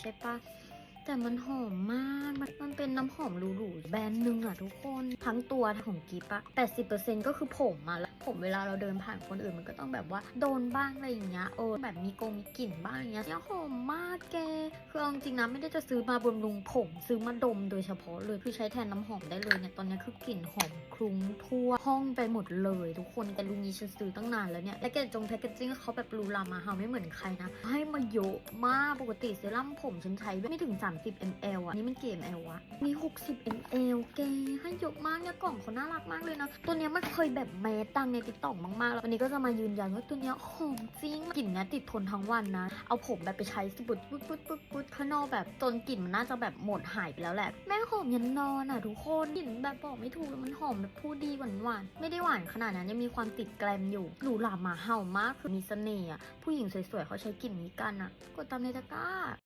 ใช่ปะแต่มันหอมมาก มันมันเป็นน้ำหอมหรูๆแบรนด์หนึ่งอะทุกคน ทั้งตัวของกิฟอะ80%ก็คือผมอะแล้วผมเวลาเราเดินผ่านคนอื่นมันก็ต้องแบบว่าโดนบ้างอะไรอย่างเงี้ย เออแบบมีกงมีกลิ่นบ้างอย่างเงี้ยเนี่ยหอมมากแก คือเอาจริงนะไม่ได้จะซื้อมาบำรุงผมซื้อมาดมโดยเฉพาะเลยคือใช้แทนน้ำหอมได้เลยเนี่ยตอนนี้คือกลิ่นหอมคลุ้งทั่วห้องไปหมดเลย ทุกคนแต่ลุงนี้ฉันซื้อตั้งนานแล้วเนี่ยและแกจงแพคเกจจิ้งเขาแบบรูรามาเฮาไม่เหมือนใครนะ ให้มาเยอะมากปกติเซรั่มผมฉันใช้ไม่ถึง 30 ml อะอันนี่มันกี่ ml วะนี่60 ml เอลแกให้เยอะมากเนี่ยกล่องเขาน่ารักมากเลยนะ ตัวเนี้ยมันเคยแบบแมสตังในติ๊กต็อกมากๆแล้ววันนี้ก็จะมายืนยันว่าตัวเนี้ยหอมจริงกลิ่นเนี้ยติดทนทั้งวันนะ เอาผมแบบไปใช้สบุดปุ๊บปุ๊บปุ๊บปุ๊บข้างนอกแบบจนกลิ่นมันน่าจะแบบหมดหายไปแล้วแหละแม่งหอมยันนอนอะทุกคนกลิ่นแบบบอกไม่ถูกมันหอมแบบผู้ดีหวานหวานๆไม่ได้หวานขนาดนั้นยังมีความติดแกลมอยู่หรูหรามาเห่ามากคือมีเสน่ห์อะผู้หญิงสวยๆเขาใช้กลิ่นนี้กันอะกดตามในตะกร้า